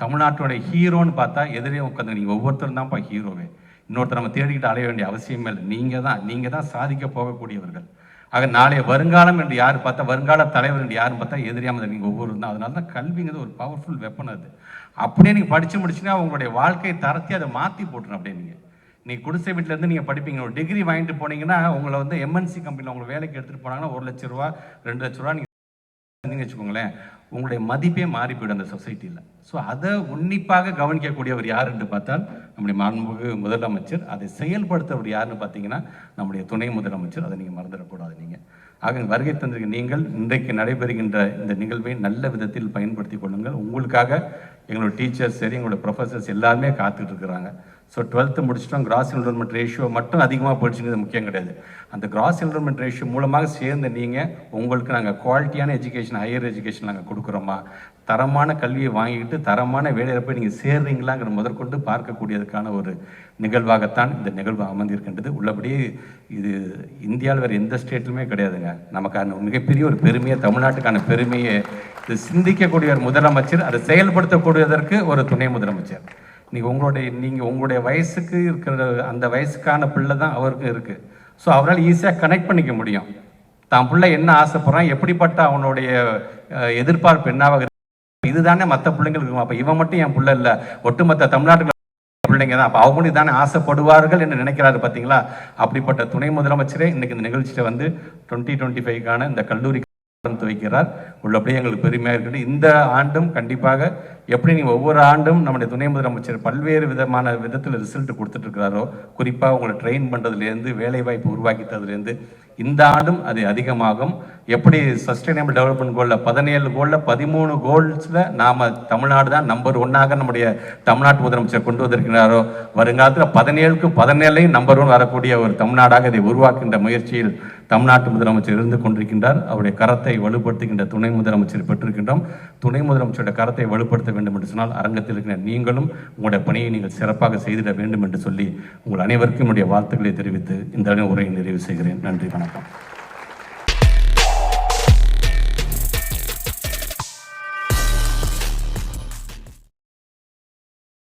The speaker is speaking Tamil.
தமிழ்நாட்டோட ஹீரோன்னு பார்த்தா எதிரே உட்காந்து நீங்கள் ஒவ்வொருத்தரும் தான்ப்பா ஹீரோவே. இன்னொருத்தர் நம்ம தேடிக்கிட்டு அலைய வேண்டிய அவசியமே இல்லை. நீங்கள் தான் நீங்கள் தான் சாதிக்க போகக்கூடியவர்கள். ஆக நாளைய வருங்காலம் என்று யார் பார்த்தா வருங்கால தலைவர் என்று யாரும் பார்த்தா எதிரியாமல் நீங்கள் ஒவ்வொரு தான். அதனால தான் கல்விங்கிறது ஒரு பவர்ஃபுல் வெப்பன் அது. அப்படியே நீங்கள் படித்து முடிச்சுன்னா உங்களுடைய வாழ்க்கை தரத்தை அதை மாற்றி போட்டுரும் அப்படியே நீங்கள் நீங்கள் குடிசை வீட்டிலேருந்து நீங்கள் படிப்பீங்க. ஒரு டிகிரி வாங்கிட்டு போனீங்கன்னா உங்களை வந்து எம்என்சி கம்பெனியில் உங்களை வேலைக்கு எடுத்துகிட்டு போனாங்கன்னா ஒரு லட்ச ரூபா ரெண்டு லட்ச ரூபா நீங்கள் வச்சுக்கோங்களேன் உங்களுடைய மதிப்பே மாறி போயிடும் அந்த சொசைட்டியில் ஸோ அதை உன்னிப்பாக கவனிக்கக்கூடியவர் யாருன்னு பார்த்தால் நம்முடைய மாண்புமிகு முதலமைச்சர் அதை செயல்படுத்தவர் யாருன்னு பார்த்தீங்கன்னா நம்முடைய துணை முதலமைச்சர். அதை நீங்கள் மறந்துடக்கூடாது நீங்கள் ஆக வருகை தந்திருக்க நீங்கள் இன்றைக்கு நடைபெறுகின்ற இந்த நிகழ்வை நல்ல விதத்தில் பயன்படுத்தி கொள்ளுங்கள். உங்களுக்காக எங்களோட டீச்சர்ஸ் சரி எங்களோட ப்ரொஃபஸர்ஸ் எல்லாருமே காத்துட்டு இருக்கிறாங்க. ஸோ டுவெல்த்து முடிச்சிட்டோம். கிராஸ் என்ரோல்மெண்ட் ரேஷியோ மட்டும் அதிகமாக போயிடுச்சுங்கிறது முக்கியம் கிடையாது. அந்த கிராஸ் என்ரோல்மெண்ட் ரேஷியோ மூலமாக சேர்ந்து நீங்கள் உங்களுக்கு நாங்கள் குவாலிட்டியான எஜுகேஷன் ஹையர் எஜுகேஷன் நாங்கள் கொடுக்குறோமா? தரமான கல்வியை வாங்கிக்கிட்டு தரமான வேலையில் போய் நீங்கள் சேர்றீங்களாங்கிற முதற்கொண்டு பார்க்கக்கூடியதுக்கான ஒரு நிகழ்வாகத்தான் இந்த நிகழ்வு அமர்ந்திருக்கின்றது. உள்ளபடியே இது இந்தியாவில் வேறு எந்த ஸ்டேட்லையுமே கிடையாதுங்க. நமக்கான மிகப்பெரிய ஒரு பெருமையை தமிழ்நாட்டுக்கான பெருமையை இது சிந்திக்கக்கூடிய ஒரு முதலமைச்சர் அதை செயல்படுத்தக்கூடியதற்கு ஒரு துணை முதலமைச்சர். நீங்கள் உங்களுடைய நீங்கள் உங்களுடைய வயசுக்கு இருக்கிற அந்த வயசுக்கான பிள்ளை தான் அவருக்கும் இருக்குது ஸோ அவரால் ஈஸியாக கனெக்ட் பண்ணிக்க முடியும். தான் பிள்ளை என்ன ஆசைப்படுறான் எப்படிப்பட்ட அவனுடைய எதிர்பார்ப்பு என்னவாக இதுதானே மற்ற பிள்ளைங்களுக்கு இருக்கும். அப்போ இவன் மட்டும் என் பிள்ளை இல்லை. ஒட்டுமொத்த தமிழ்நாட்டில் பிள்ளைங்க தான். அப்போ அவங்களும் தானே ஆசைப்படுவார்கள் என்று நினைக்கிறாரு பார்த்தீங்களா அப்படிப்பட்ட துணை முதலமைச்சரே இன்னைக்கு இந்த நிகழ்ச்சியில் வந்து டுவெண்ட்டி டுவெண்ட்டி ஃபைவ்க்கான இந்த கல்லூரி துவைக்கிறார். வைக்கிறார் உள்ளபடியே எங்களுக்கு பெருமையாக இருக்குது இந்த ஆண்டும் கண்டிப்பாக எப்படி நீங்கள் ஒவ்வொரு ஆண்டும் நம்முடைய துணை முதலமைச்சர் பல்வேறு விதமான விதத்தில் ரிசல்ட் கொடுத்துட்டு இருக்கிறாரோ குறிப்பாக உங்களை ட்ரெயின் பண்ணுறதுலேருந்து வேலைவாய்ப்பு உருவாக்கி தரதுலேருந்து இந்த ஆண்டும் அது அதிகமாகும். எப்படி சஸ்டைனபிள் டெவலப்மெண்ட் கோலில் பதினேழு கோலில் பதிமூணு கோல்ஸில் நாம் தமிழ்நாடு தான் நம்பர் ஒன்னாக நம்முடைய தமிழ்நாட்டு முதலமைச்சர் கொண்டு வந்திருக்கிறாரோ வருங்காலத்தில் பதினேழுக்கு பதினேழையும் நம்பர் ஒன் வரக்கூடிய ஒரு தமிழ்நாடாக இதை உருவாக்குகின்ற முயற்சியில் தமிழ்நாட்டு முதலமைச்சர் இருந்து கொண்டிருக்கின்றார். அவருடைய கரத்தை வலுப்படுத்துகின்ற துணை முதலமைச்சர் பெற்றிருக்கின்றோம். துணை முதலமைச்சருடைய கரத்தை வலுப்படுத்த வேண்டும் என்று சொன்னால் அரங்கத்தில் இருக்கிற நீங்களும் உங்களுடைய பணியை நீங்கள் சிறப்பாக செய்திட வேண்டும் என்று சொல்லி உங்கள் அனைவருக்கும் என்னுடைய வாழ்த்துக்களை தெரிவித்து இந்த உரையை நிறைவு செய்கிறேன். நன்றி வணக்கம்.